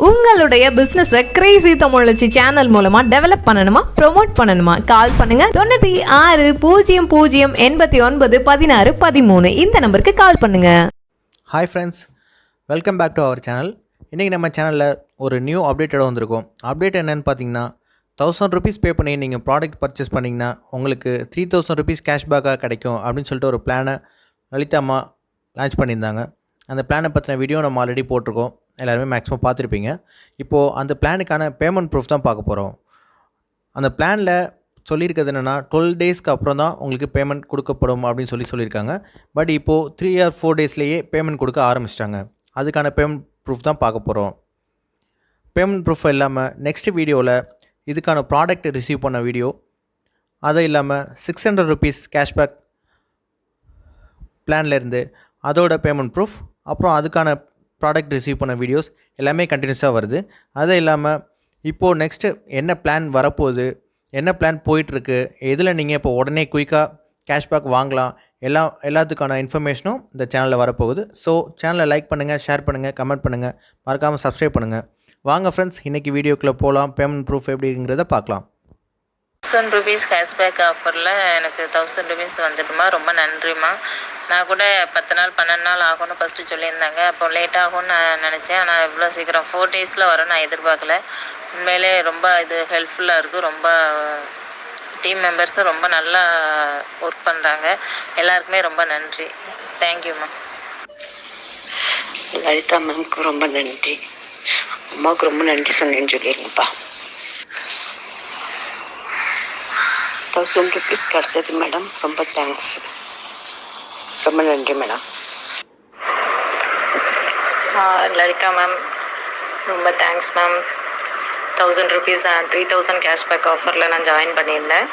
உங்களுடைய பிசினஸை crazy Tamizhachi channel மூலமா டெவலப் பண்ணணுமா ப்ரொமோட் பண்ணணுமா? கால் பண்ணுங்க. தொண்ணூத்தி ஆறு பூஜ்ஜியம் பூஜ்ஜியம் எண்பத்தி ஒன்பது பதினாறு பதிமூணு. இந்த நம்பருக்கு கால் பண்ணுங்க. Hi friends welcome back to our channel இன்றைக்கி நம்ம சேனலில் ஒரு நியூ அப்டேட்டோட வந்திருக்கோம். அப்டேட் என்னென்னு பார்த்தீங்கன்னா தௌசண்ட் ருபீஸ் பே பண்ணி நீங்கள் ப்ராடக்ட் பர்ச்சேஸ் பண்ணிங்கன்னா உங்களுக்கு த்ரீ தௌசண்ட் ருபீஸ் கேஷ்பேக்காக கிடைக்கும் அப்படின்னு சொல்லிட்டு ஒரு பிளானை லலிதா அம்மா லான்ச் பண்ணியிருந்தாங்க. அந்த பிளானை பற்றின வீடியோ நம்ம ஆல்ரெடி போட்டிருக்கோம். எல்லாருமே மேக்ஸிமம் பார்த்துருப்பீங்க. இப்போது அந்த பிளானுக்கான பேமெண்ட் ப்ரூஃப் தான் பார்க்க போகிறோம் அந்த பிளானில் சொல்லியிருக்கிறது என்னென்னா டுவெல் டேஸ்க்கு அப்புறம் தான் உங்களுக்கு பேமெண்ட் கொடுக்கப்படும் அப்படின்னு சொல்லி சொல்லியிருக்காங்க. பட் இப்போது த்ரீ ஆர் ஃபோர் டேஸ்லேயே பேமெண்ட் கொடுக்க ஆரம்பிச்சிட்டாங்க. அதுக்கான பேமெண்ட் ப்ரூஃப் தான் பார்க்க போகிறோம் பேமெண்ட் ப்ரூஃப் இல்லாமல் நெக்ஸ்ட் வீடியோவில் இதுக்கான ப்ராடக்ட் ரிசீவ் பண்ண வீடியோ அது இல்லாமல் சிக்ஸ் ஹண்ட்ரட் ருபீஸ் கேஷ்பேக் பிளான்லேருந்து அதோட பேமெண்ட் ப்ரூஃப் அப்புறம் அதுக்கான ப்ராடக்ட் ரிசீவ் பண்ண வீடியோஸ் எல்லாமே கண்டினியூஸாக வருது. அது இல்லாமல் இப்போது நெக்ஸ்ட்டு என்ன பிளான் வரப்போகுது என்ன பிளான் போயிட்டுருக்கு எதில் நீங்கள் இப்போ உடனே குயிக்காக கேஷ்பேக் வாங்கலாம் எல்லா எல்லாத்துக்கான இன்ஃபர்மேஷனும் இந்த சேனலில் வரப்போகுது. ஸோ சேனலை லைக் பண்ணுங்கள் ஷேர் பண்ணுங்கள் கமெண்ட் பண்ணுங்கள் மறக்காமல் சப்ஸ்கிரைப் பண்ணுங்கள் வாங்க ஃப்ரெண்ட்ஸ் இன்றைக்கி வீடியோக்குள்ளே போகலாம் பேமெண்ட் ப்ரூஃப் எப்படிங்கிறத பார்க்கலாம். தௌசண்ட் ருபீஸ் கேஷ்பேக் ஆஃபரில் எனக்கு தௌசண்ட் ருபீஸ் வந்துட்டுமா ரொம்ப நன்றிம்மா. நான் கூட பத்து நாள் பன்னெண்டு நாள் ஆகும்னு ஃபஸ்ட்டு சொல்லியிருந்தாங்க. அப்போ லேட் ஆகும்னு நான் நினச்சேன். ஆனால் இவ்வளோ சீக்கிரம் ஃபோர் டேஸில் வரும் நான் எதிர்பார்க்கல. உண்மையிலே ரொம்ப இது ஹெல்ப்ஃபுல்லாக இருக்குது ரொம்ப டீம் மெம்பர்ஸும் ரொம்ப நல்லா ஒர்க் பண்ணுறாங்க எல்லாருக்குமே ரொம்ப நன்றி. தேங்க்யூம்மா லலிதா மேம்க்கு ரொம்ப நன்றி. அம்மாவுக்கு ரொம்ப நன்றி சொன்னேன்னு சொல்லிடுங்கப்பா தௌசண்ட் ருபீஸ் கிடச்சது மேடம் ரொம்ப தேங்க்ஸ் ரொம்ப நன்றி மேடம் லலிதா மேம் ரொம்ப thanks ma'am thousand rupees three thousand cashback ஆஃபரில் நான் ஜாயின் பண்ணியிருந்தேன்.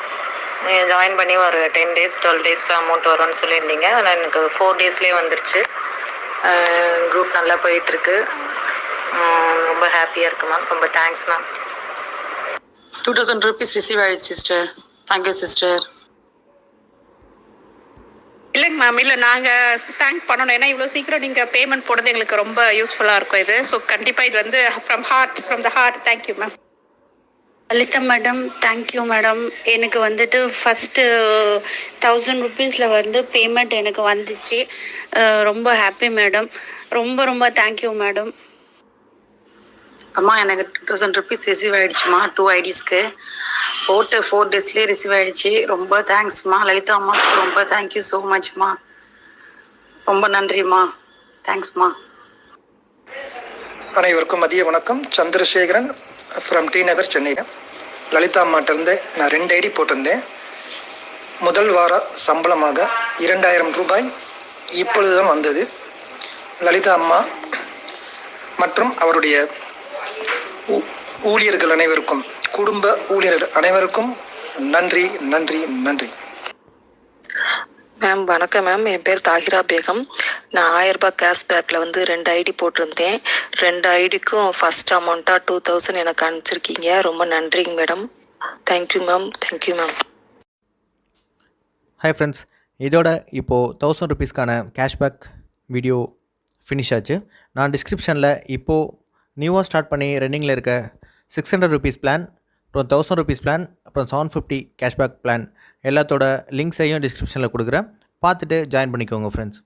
நீங்கள் ஜாயின் பண்ணி ஒரு டென் டேஸ் டுவெல் டேஸில் அமௌண்ட் வரும்னு சொல்லியிருந்தீங்க. ஆனால் எனக்கு ஃபோர் டேஸ்லேயே வந்துருச்சு. குரூப் நல்லா போயிட்டுருக்கு. ரொம்ப ஹாப்பியாக இருக்கு மேம் ரொம்ப thanks ma'am two thousand rupees receive ஆயிடுச்சு சிஸ்டர் தேங்க்யூ சிஸ்டர் இல்லைங்க மேம் இல்லை. நாங்கள் தேங்க் பண்ணணும். ஏன்னா இவ்வளோ சீக்கிரம் நீங்கள் பேமெண்ட் போடுறது எங்களுக்கு ரொம்ப யூஸ்ஃபுல்லாக இருக்கும் இது. ஸோ கண்டிப்பாக இது வந்து from heart from the heart thank you ma'am Lalitha madam thank you madam எனக்கு வந்துட்டு ஃபஸ்ட்டு தௌசண்ட் ருபீஸில் வந்து பேமெண்ட் எனக்கு வந்துச்சு. Uh, ரொம்ப ஹாப்பி மேடம் ரொம்ப ரொம்ப தேங்க்யூ மேடம் அம்மா எனக்கு டூ தௌசண்ட் ருபீஸ் ரிசீவ் ஆகிடுச்சுமா டூ ஐடிஸ்க்கு போட்டு ஃபோர் டேஸ்லேயே ரிசீவ் ஆகிடுச்சி ரொம்ப தேங்க்ஸ்மா லலிதா அம்மாவுக்கு ரொம்ப தேங்க்யூ ஸோ மச்மா ரொம்ப நன்றிம்மா. தேங்க்ஸ்மா அனைவருக்கும் மதிய வணக்கம். சந்திரசேகரன் ஃப்ரம் டி நகர் சென்னை லலிதா அம்மாட்டிருந்து நான் ரெண்டு ஐடி போட்டிருந்தேன். முதல் வார சம்பளமாக இரண்டாயிரம் ரூபாய் இப்பொழுது தான் வந்தது. லலிதா அம்மா மற்றும் அவருடைய ஊழியர்கள் அனைவருக்கும் குடும்ப ஊழியர்கள் அனைவருக்கும் நன்றி நன்றி நன்றி. மேம் வணக்கம் மேம் என் பேர் தாகிரா பேகம். நான் ஆயிரம் ரூபாய் கேஷ்பேக்கில் வந்து ரெண்டு ஐடி போட்டிருந்தேன். ரெண்டு ஐடிக்கும் ஃபர்ஸ்ட் அமௌண்ட்டாக டூ தௌசண்ட் எனக்கு அனுப்பிச்சிருக்கீங்க. ரொம்ப நன்றிங்க madam thank you ma'am thank you ma'am hi friends இதோட இப்போது தௌசண்ட் ருபீஸ்க்கான கேஷ்பேக் வீடியோ ஃபினிஷ் ஆச்சு. நான் டிஸ்கிரிப்ஷனில் இப்போது நியூவாக ஸ்டார்ட் பண்ணி ரன்னிங்கில் இருக்க சிக்ஸ் ஹண்ட்ரட் ருபீஸ் பிளான் அப்புறம் தௌசண்ட் ருபீஸ் பிளான் அப்புறம் செவன் ஃபிஃப்டி கேஷ்பேக் பிளான். எல்லாத்தோட லிங்க்ஸையும் டிஸ்கிரிப்ஷனில் கொடுக்குறேன். பார்த்துட்டு ஜாயின் பண்ணிக்கோங்க ஃப்ரெண்ட்ஸ்